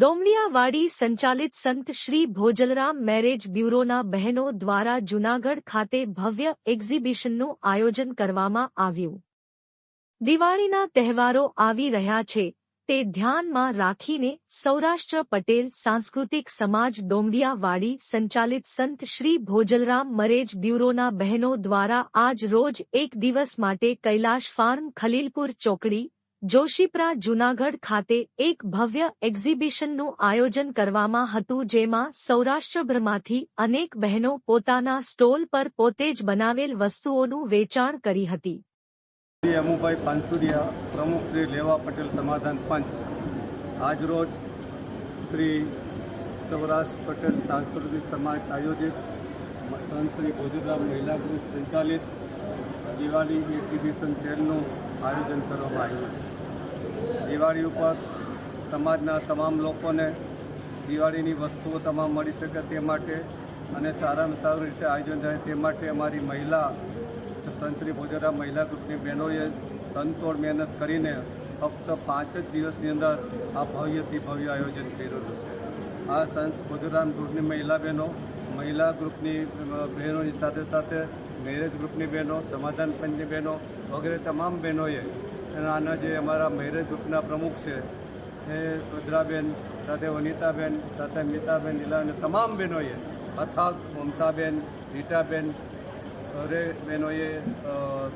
ડોમડિયાવાડી સંચાલિત સંત શ્રી ભોજલરામ મેરેજ બ્યુરોના બહેનો દ્વારા જૂનાગઢ ખાતે ભવ્ય એક્ઝિબિશનનું આયોજન કરવામાં આવ્યું. દિવાળીના તહેવારો આવી રહ્યા છે. તે ધ્યાનમાં રાખીને સૌરાષ્ટ્ર પટેલ સાંસ્કૃતિક સમાજ ડોમડિયાવાડી સંચાલિત સંત શ્રી ભોજલરામ મરેજ બ્યુરોના બહેનો દ્વારા આજ રોજ એક દિવસ માટે કૈલાશ ફાર્મ ખલીલપુર ચોકડી જોશીપરા જૂનાગઢ ખાતે એક ભવ્ય એક્ઝિબિશનનું આયોજન કરવામાં હતું જેમાં સૌરાષ્ટ્રભરમાંથી અનેક બહેનો પોતાના સ્ટોલ પર પોતે જ બનાવેલ વસ્તુઓનું વેચાણ કરી હતી. અમુભાઈ પાનસુરિયા, પ્રમુખ શ્રી લેવા પટેલ સમાધાન પંચ. આજરોજ શ્રી સૌરાષ્ટ્ર પટેલ સાંસ્કૃતિક સમાજ આયોજિત સંત શ્રી ભોજુરામ મહિલા ગ્રુપ સંચાલિત દિવાળી એક્ઝિબિશન શેરનું આયોજન કરવામાં આવ્યું છે. દિવાળી ઉપર સમાજના તમામ લોકોને દિવાળીની વસ્તુઓ તમામ મળી શકે તે માટે અને સારામાં સારું રીતે આયોજન થાય તે માટે અમારી મહિલા સંતરી ભોજરામ મહિલા ગ્રુપની બહેનોએ તનતોડ મહેનત કરીને ફક્ત પાંચ જ દિવસની અંદર આ ભવ્યથી ભવ્ય આયોજન કરેલું છે આ સંત ભોજરામ ગ્રુપની મહિલા બહેનો, મહિલા ગ્રુપની બહેનોની સાથે સાથે મેરેજ ગ્રુપની બહેનો, સમાધાન સંઘની બહેનો વગેરે તમામ બહેનોએ અને આના જે અમારા મહેરજ ગ્રુપના પ્રમુખ છે, એ રુદ્રાબેન, સાથે વનિતાબેન, સાથે મીતાબેન લીલા અને તમામ બહેનોએ, અથાગ, મમતાબેન, રીટાબેન, અરે બહેનોએ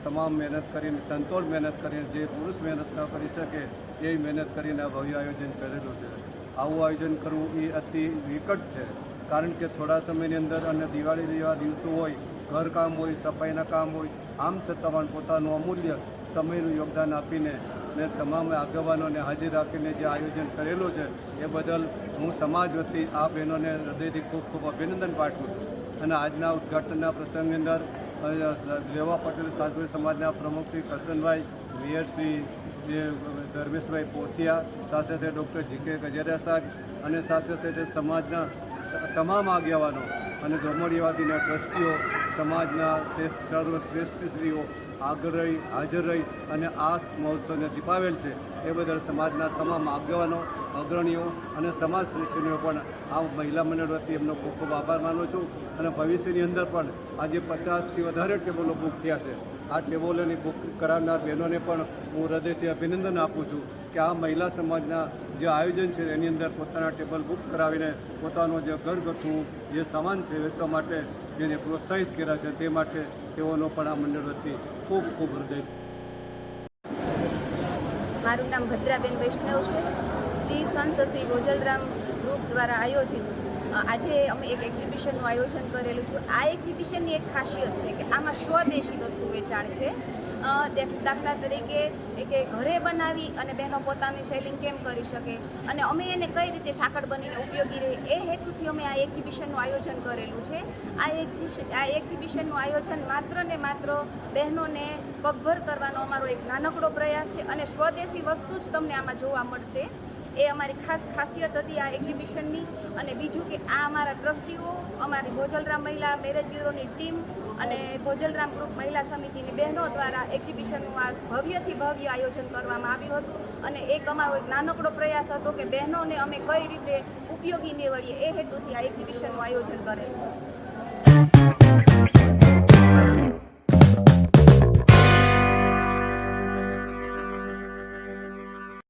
તમામ મહેનત કરીને તંતોડ મહેનત કરીને, જે પુરુષ મહેનત ન કરી શકે એ મહેનત કરીને આ ભવ્ય આયોજન કરેલું છે. આવું આયોજન કરવું એ અતિ વિકટ છે, કારણ કે થોડા સમયની અંદર અને દિવાળી જેવા દિવસો હોય ઘરકામ હોય, સફાઈના કામ હોય, આમ છતાં પણ પોતાનું અમૂલ્ય સમયનું યોગદાન આપીને ને તમામ આગેવાનોને હાજર રાખીને જે આયોજન કરેલું છે, એ બદલ હું સમાજ વતી આ બહેનોને હૃદયથી ખૂબ ખૂબ અભિનંદન પાઠવું છું. અને આજના ઉદ્ઘાટનના પ્રસંગની અંદર લેવા પટેલ સાધુ સમાજના પ્રમુખ શ્રી કરશનભાઈ, મેયર જે ધર્મેશભાઈ પોસિયા, સાથે સાથે ડૉક્ટર જી કે ગજેરિયા સાહેબ અને સાથે સાથે સમાજના તમામ આગેવાનો અને ધર્મડીવાદીના ટ્રસ્ટીઓ સમાજના શ્રેષ્ઠ સર્વશ્રેષ્ઠશ્રીઓ આગળ રહી હાજર રહી અને આ મહોત્સવને દીપાવેલ છે. એ બદલ સમાજના તમામ આગેવાનો, અગ્રણીઓ અને સમાજ શ્રેષ્ઠીઓ પણ આ મહિલા મંડળ વતી એમનો ખૂબ ખૂબ આભાર માનું છું અને ભવિષ્યની અંદર પણ આજે પચાસથી વધારે ટેબલો બુક થયા છે. આ ટેબલોની બુક કરાવનાર બહેનોને પણ હું હૃદયથી અભિનંદન આપું છું કે આ મહિલા સમાજના જે આયોજન છે એની અંદર પોતાના ટેબલ બુક કરાવીને પોતાનો જે ઘરગથ્થું જે સામાન છે વેચવા માટે જેને પ્રોત્સાહિત કર્યા છે તે માટે તેઓનો પણ આ મંડળ વતી ખૂબ ખૂબ હૃદય મારું નામ ભદ્રાબેન વૈષ્ણવ છે. શ્રી સંત શ્રી ગોજલરામ ગ્રુપ દ્વારા આયોજિત આજે અમે એક એક્ઝિબિશનનું આયોજન કરેલું છે. આ એક્ઝિબિશનની એક ખાસિયત છે કે આમાં સ્વદેશી વસ્તુ વેચાણ છે. દાખલા તરીકે કે ઘરે બનાવી અને બહેનો પોતાની સેલિંગ કેમ કરી શકે? અને અમે એને કઈ રીતે સાંકળ બનીને ઉપયોગી રહે? એ હેતુથી અમે આ એક્ઝિબિશનનું આયોજન કરેલું છે. આ એક્ઝિબિશન આ એક્ઝિબિશનનું આયોજન માત્ર ને માત્ર બહેનોને પગભર કરવાનો અમારો એક નાનકડો પ્રયાસ છે અને સ્વદેશી વસ્તુ જ તમને આમાં જોવા મળશે. એ અમારી ખાસ ખાસિયત હતી આ એક્ઝિબિશનની અને બીજું કે આ અમારા ટ્રસ્ટીઓ, અમારી ભોજલરામ મહિલા મેરેજ બ્યુરોની ટીમ અને ભોજલરામ ગ્રુપ મહિલા સમિતિની બહેનો દ્વારા એક્ઝિબિશનનું આ ભવ્યથી ભવ્ય આયોજન કરવામાં આવ્યું હતું. અને એક અમારો એક નાનકડો પ્રયાસ હતો કે બહેનોને અમે કઈ રીતે ઉપયોગી નીવડીએ એ હેતુથી આ એક્ઝિબિશનનું આયોજન કરેલું.